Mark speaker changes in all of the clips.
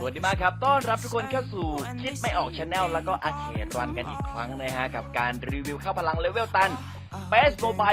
Speaker 1: สวัสดีมากครับ ต้อนรับทุกคนเข้าสู่คิดไม่ออกชาแนลแล้วก็อาเขตรันกันอีกครั้งนะฮะ กับการรีวิวข้าพลังเลเวลตัน เบสโมบาย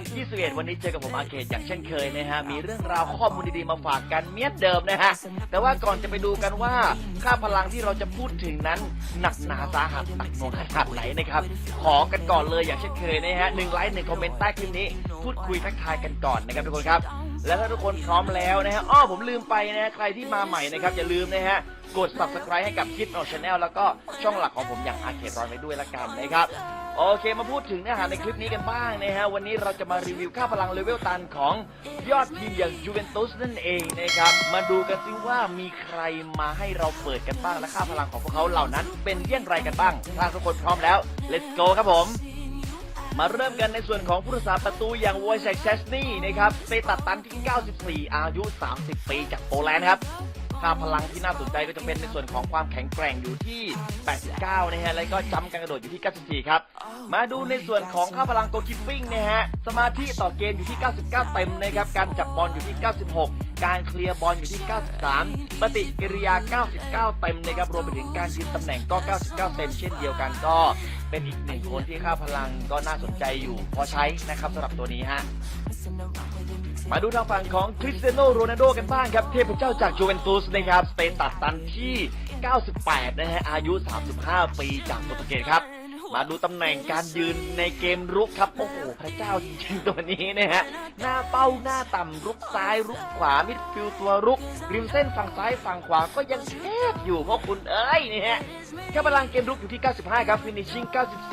Speaker 1: 2021 วันนี้เจอกับผมอาเขตอย่างเช่นเคยนะฮะ มีเรื่องราวข้อมูลดีๆ มาฝากกันเมียดเดิมนะฮะ แต่ว่าก่อนจะไปดูกันว่า ค่าพลังที่เราจะพูดถึงนั้นหนักหนาสาหัสหนักหน่วงขนาดไหนนะครับ ขอกันก่อนเลยอย่างเช่นเคยนะฮะหนึ่งไลค์หนึ่งคอมเมนต์ใต้คลิปนี้ พูดคุยทักทายกันก่อนนะครับทุกคนครับ แล้วถ้าทุกคนพร้อมแล้วนะฮะอ้อผมลืมไปนะฮะใครที่มาใหม่นะครับอย่าลืมนะฮะกด subscribe ให้กับคิดออกชาแนลแล้วก็ช่องหลักของผมอย่างอาเครอนไว้ด้วยละกันนะครับ โอเคมาพูดถึงเนื้อหาในคลิปนี้กันบ้างนะฮะวันนี้เราจะมารีวิวค่าพลังเลเวลตันของยอดทีมอย่างยูเวนตุสนั่นเองนะครับมาดูกันซิว่ามีใครมาให้เราเปิดกันบ้างและค่าพลังของพวกเขาเหล่านั้น เป็นเยี่ยงไรกันบ้างถ้าทุกคนพร้อมแล้ว let's go ครับผมมาเริ่มกันในส่วนของผู้รักษาประตูอย่างวอยเซกเชสนี่นะครับเตตัสตันที่ 94 อายุ 30 ปีจากโปแลนด์ครับ ค่าพลังที่น่าสนใจก็จะเป็นในส่วนของความแข็งแกร่งอยู่ที่ 89 นะฮะ แล้วก็จำการกระโดดอยู่ที่ 94 ครับ มาดูในส่วนของค่าพลังโกคิปปิ้งนะฮะ สมาธิต่อเกมอยู่ที่ 99 เต็มนะครับ การจับบอลอยู่ที่ 96 การเคลียร์บอลอยู่ที่ 93 ปฏิกิริยา 99 เต็มนะครับ รวมไปถึงการยืนตำแหน่งก็ 99 เต็มเช่นเดียวกันก็เป็นอีกหนึ่งคนที่ค่าพลังก็น่าสนใจอยู่พอใช้นะครับสำหรับตัวนี้ฮะ มาดูทางฝั่งของคริสเตียโนโรนัลโดกันบ้างครับ เทพเจ้าจากยูเวนตุสนะครับ สเตตัสตันที่ 98 นะฮะ อายุ 35 ปีจากโปรตุเกสครับ มาดูตำแหน่งการยืนในเกมรุกครับโอ้โหพระเจ้าจริงๆตัวนี้นะฮะหน้าเป้าหน้าต่ำรุกซ้ายรุกขวามิดฟิลด์ตัวรุกริมเส้นฝั่งซ้ายฝั่งขวาก็ยังแทบอยู่เพราะคุณเอ้ยนี่ฮะแค่พลังเกมรุกอยู่ที่ 95 ครับ finishing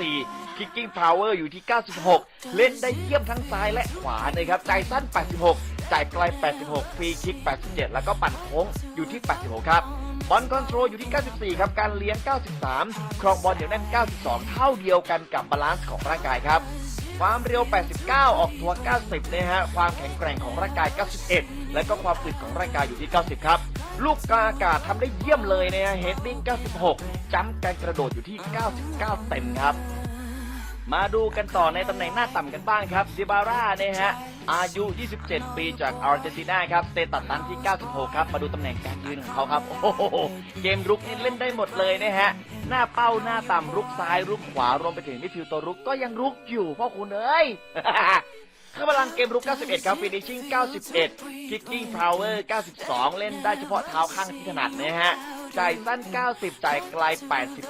Speaker 1: 94 kicking power อยู่ที่ 96 เล่นได้เยี่ยมทั้งซ้ายและขวานะครับใจสั้น 86 จ่ายไกล 86 ฟรีคิก 87 แล้วก็ปั่นโค้งอยู่ที่ 86 ครับ บอลคอนโทรลอยู่ที่ 94 ครับ การเลี้ยง 93 ครองบอลเหนียวแน่น 92 เท่าเดียวกันกับบาลานซ์ของร่างกายครับ ความเร็ว 89 ออกตัว 90 นะฮะ ความแข็งแกร่งของร่างกาย 91 และก็ความฝึกของร่างกายอยู่ที่ 90 ครับ ลูกกาอากาศทำได้เยี่ยมเลยนะฮะ เฮดดิ้ง 96 จัมป์การกระโดดอยู่ที่ 99 เต็มครับ มาดูกันต่อในตำแหน่งหน้าต่ำกันบ้างครับดิบาร่าเนี่ยฮะอายุ 27 ปีจากอาร์เจนตินาครับเตตัสตันที่ 96 ครับ มาดูตำแหน่งการยืนของเขาครับ โอ้โห เกมรุกนี่เล่นได้หมดเลยนะฮะ หน้าเป้าหน้าต่ำรุกซ้ายรุกขวารวมไปถึงมิดฟิลด์ตัวรุกก็ยังรุกอยู่พ่อคุณเอ้ยคือพลังเกมรุก 91 ครับ finishing 91 kicking power 92 เล่นได้เฉพาะเท้าข้างที่ถนัดนะฮะ จ่ายสั้น 90 จ่ายไกล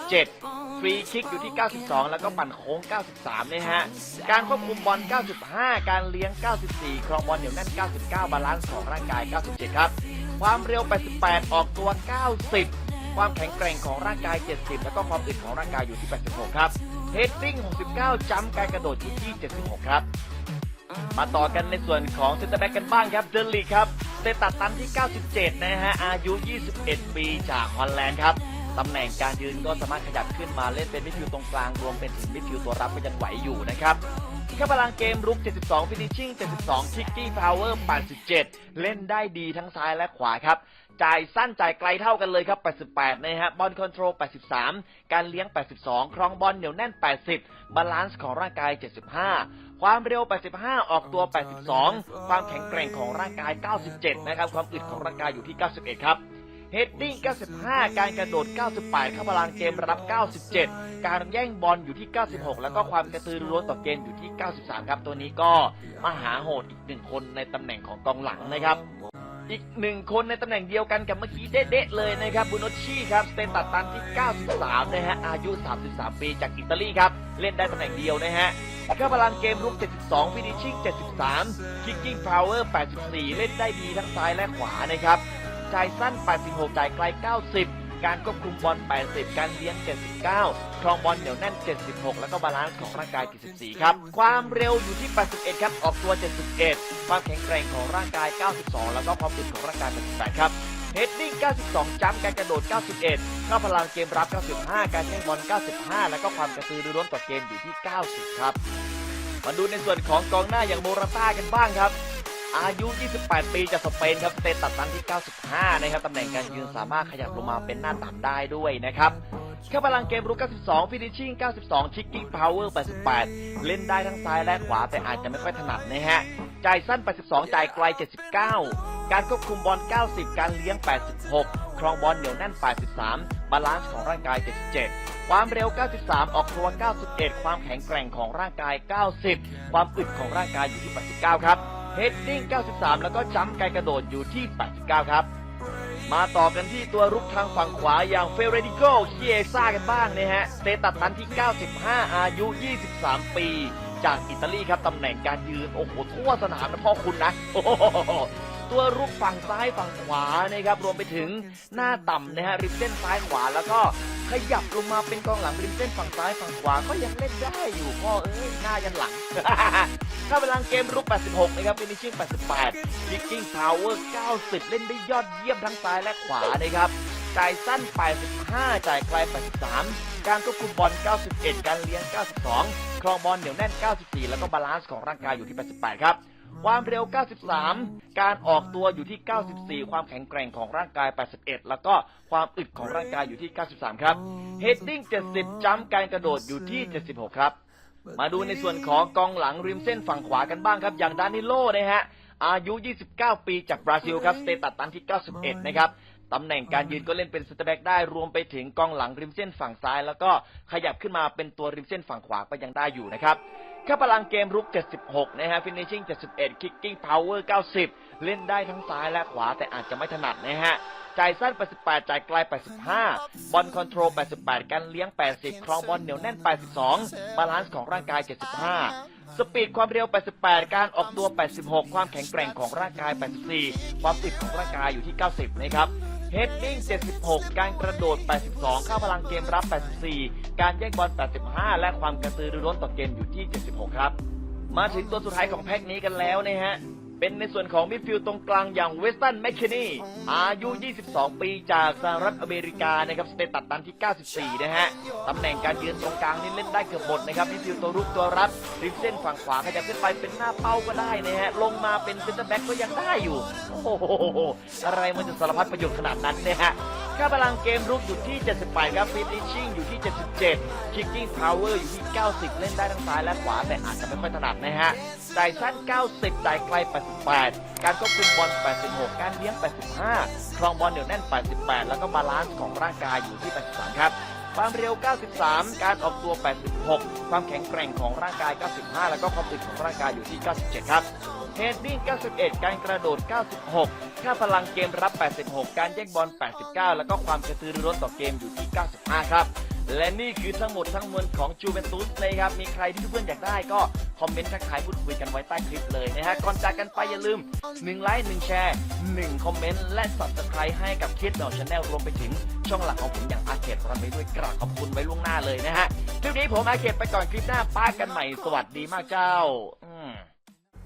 Speaker 1: 87 ฟรีคิกอยู่ที่ 92 แล้วก็ปั่นโค้ง 93เนะฮะ การควบคุมบอล 95 การเลี้ยง 94 ครองบอลเหนียวแน่น 99 บาลานซ์ของร่างกาย 97 ครับ ความเร็ว 88 ออกตัว 90 ความแข็งแกร่งของร่างกาย 70 แล้วก็ความอึดของร่างกายอยู่ที่ 86 ครับ เฮดดิ้ง 69 จัมป์การกระโดดอยู่ที่ 76 ครับ มาต่อกันในส่วนของเซนเตอร์แบ็กกันบ้างครับ เดลลีครับเตตัดตันที่ 97 นะฮะ อายุ 21 ปีจากฮอลแลนด์ครับตำแหน่งการยืนก็สามารถขยับขึ้นมาเล่นเป็นมิดฟิลด์ตรงกลาง รวมเป็นถึงมิดฟิลด์ตัวรับก็ยังไหวอยู่นะครับแค่พลังเกมรุก 72 finishing 72 kicking power 87 เล่นได้ดีทั้งซ้ายและขวาครับ จ่ายสั้นจ่ายไกลเท่ากันเลยครับ 88 นะฮะบอลคอนโทรล 83 การเลี้ยง 82 ครองบอลเหนียวแน่น 80 บาลานซ์ของร่างกาย 75 ความเร็ว 85 ออกตัว 82 ความแข็งแกร่งของร่างกาย 97 นะครับ ความอึดของร่างกายอยู่ที่ 91 ครับเฮดดิ้ง 95 การกระโดด 98 เข้าพลังเกมรับ 97 การแย่งบอลอยู่ที่ 96 แล้วก็ความกระตือรือร้นต่อเกมอยู่ที่ 93 ครับ ตัวนี้ก็มหาโหดอีกหนึ่งคนในตำแหน่งของกองหลังนะครับ อีกหนึ่งคนในตำแหน่งเดียวกันกับเมื่อกี้เด๊ะๆเลยนะครับบุโนชี่ครับสเตนตัดตันที่ 93 นะฮะอายุ 33 ปีจากอิตาลีครับ เล่นได้ตำแหน่งเดียวนะฮะค่าพลังเกมรุก 72 ฟินิชชิ่ง 73 คิกกิ้งพาวเวอร์ 84 เล่นได้ดีทั้งซ้ายและขวานะครับจ่ายสั้น 86 จ่ายไกล 90 การควบคุมบอล 80 การเลี้ยง 79 ครองบอลเหนียวแน่น 76 แล้วก็บาลานซ์ของร่างกาย 74 ครับ ความเร็วอยู่ที่ 81 ครับ ออกตัว 71 ความแข็งแกร่งของร่างกาย 92 แล้วก็ความอึดของร่างกาย 88 ครับเฮดดิ้ง 92 จัมป์การกระโดด 91 เข้าพลังเกมรับ 95 การแย่งบอล 95 แล้วก็ความกระตือรือร้นต่อเกมอยู่ที่ 90 ครับ มาดูในส่วนของกองหน้าอย่างโมราต้ากันบ้างครับ อายุ 28 ปีจากสเปนครับเตตัสตันที่ 95 นะครับตำแหน่งการยืนสามารถขยับลงมาเป็นหน้าต่ำได้ด้วยนะครับแค่พลังเกมรุก 92 ฟินิชชิ่ง 92คิกกิ้งพาวเวอร์ 88 เล่นได้ทั้งซ้ายและขวาแต่อาจจะไม่ค่อยถนัดนะฮะ จ่ายสั้น 82 จ่ายไกล 79 การควบคุมบอล 90 การเลี้ยง 86 ครองบอลเหนียวแน่น 83 บาลานซ์ของร่างกาย 77 ความเร็ว 93 ออกตัว91 ความแข็งแกร่งของร่างกาย 90 ความอึดของร่างกายอยู่ที่ 89 ครับ เฮดดิ้ง 93 แล้วก็จัมป์ไกลกระโดดอยู่ที่ 89 ครับ มาต่อกันที่ตัวรุกทางฝั่งขวาอย่างเฟเรดิโกเคียซ่ากันบ้างนะฮะสเตตัสตันที่ 95 อายุ 23 ปี จากอิตาลีครับตำแหน่งการยืน โอ้โหทั่วสนามนะพ่อคุณนะ ตัวรุกฝั่งซ้ายฝั่งขวานะครับรวมไปถึงหน้าต่ำนะฮะริมเส้นซ้ายขวาแล้วก็ขยับลงมาเป็นกองหลังริมเส้นฝั่งซ้ายฝั่งขวาก็ยังเล่นได้อยู่พ่อเอ้ยหน้ายันหลัง ถ้าพลังเกมรุก 86 นะครับฟินิชชิ่ง 88คิกกิ้งพาวเวอร์ 90 เล่นได้ยอดเยี่ยมทั้งซ้ายและขวานะครับจ่ายสั้น 85 จ่ายไกล 83 การควบคุมบอล 91 การเลี้ยง 92 ครองบอลเหนียวแน่น 94 แล้วก็บาลานซ์ของร่างกายอยู่ที่ 88 ครับ ความเร็ว 93 การออกตัวอยู่ที่ 94 ความแข็งแกร่งของร่างกาย 81 แล้วก็ความอึดของร่างกายอยู่ที่ 93 ครับเฮดดิ้ง 70 จัมป์การกระโดดอยู่ที่ 76 ครับ มาดูในส่วนของกองหลังริมเส้นฝั่งขวากันบ้างครับ อย่างดานิโลนะฮะ อายุ 29 ปีจากบราซิลครับสเตตัสตันที่ 91 นะครับตำแหน่งการยืนก็เล่นเป็นสเตอร์แบ็กได้รวมไปถึงกองหลังริมเส้นฝั่งซ้าย แล้วก็ขยับขึ้นมาเป็นตัวริมเส้นฝั่งขวาก็ยังได้อยู่นะครับ ค่าพลังเกมรุก 76 นะฮะฟินิชชิ่ง71คิกกิ้งพาวเวอร์90 เล่นได้ทั้งซ้ายและขวาแต่อาจจะไม่ถนัดนะฮะ จ่ายสั้น 88 จ่ายไกล 85 บอลคอนโทรล 88 การเลี้ยง 80ครองบอลเหนียวแน่น 82 บาลานซ์ของร่างกาย 75 สปีดความเร็ว 88 การออกตัว 86 ความแข็งแกร่งของร่างกาย 84 ความอึดของร่างกายอยู่ที่ 90 นะครับ เฮดดิ้ง 76 การกระโดด 82 เข้าพลังเกมรับ 84 การแย่งบอล 85 และความกระตือรือร้นต่อเกมอยู่ที่ 76 ครับ มาถึงตัวสุดท้ายของแพ็กนี้กันแล้วนะฮะ เป็นในส่วนของมิดฟิลด์ตรงกลางอย่างเวสตันแมคเคนีอายุ 22 ปีจากสหรัฐอเมริกานะครับสเตตัสตันที่ 94 นะฮะตำแหน่งการยืนตรงกลางนี่เล่นได้เกือบหมดนะครับมิดฟิลด์ตัวรุกตัวรับริมเส้นฝั่งขวาขยับขึ้นไปเป็นหน้าเป้าก็ได้นะฮะลงมาเป็นเซนเตอร์แบ็กก็ยังได้อยู่ โอ้โหอะไรมันจะสารพัดประโยชน์ขนาดนั้นเนี่ยฮะ ค่าพลังเกมรุกอยู่ที่ 78 ครับฟินิชชิ่งอยู่ที่ 77 คิกกิ้งพาวเวอร์อยู่ที่ 90 เล่นได้ทั้งซ้ายและขวา แต่อาจจะไม่ค่อยถนัดนะฮะจ่ายสั้น90จ่ายไกล 88 การควบคุมบอล 86 การเลี้ยง 85 ครองบอลเหนียวแน่น 88 แล้วก็บาลานซ์ของร่างกายอยู่ที่ 83 ครับความเร็ว 93 การออกตัว 86 ความแข็งแกร่งของร่างกาย 95 แล้วก็ความอึดของร่างกายอยู่ที่ 97 ครับ เฮดดิ้ง 91 การกระโดด 96 ค่าพลังเกมรับ 86 การแย่งบอล 89 แล้วก็ความกระตือรือร้นต่อเกมอยู่ที่ 95 ครับ และนี่คือทั้งหมดทั้งมวลของจูเวนตุสนะครับ มีใครที่เพื่อนอยากได้ก็คอมเมนต์ทักทายพูดคุยกันไว้ใต้คลิปเลยนะฮะ ก่อนจากกันไปอย่าลืม 1 ไลค์ 1 แชร์ 1 คอมเมนต์ และ subscribe ให้กับคิดดอกชาแนลรวมไปถึงช่องหลักของผมอย่างอาเขตรันไปด้วยกราบขอบคุณไว้ล่วงหน้าเลยนะฮะ คลิปนี้ผมอาเขตไปก่อนคลิปหน้าป้ากันใหม่ สวัสดีมากเจ้า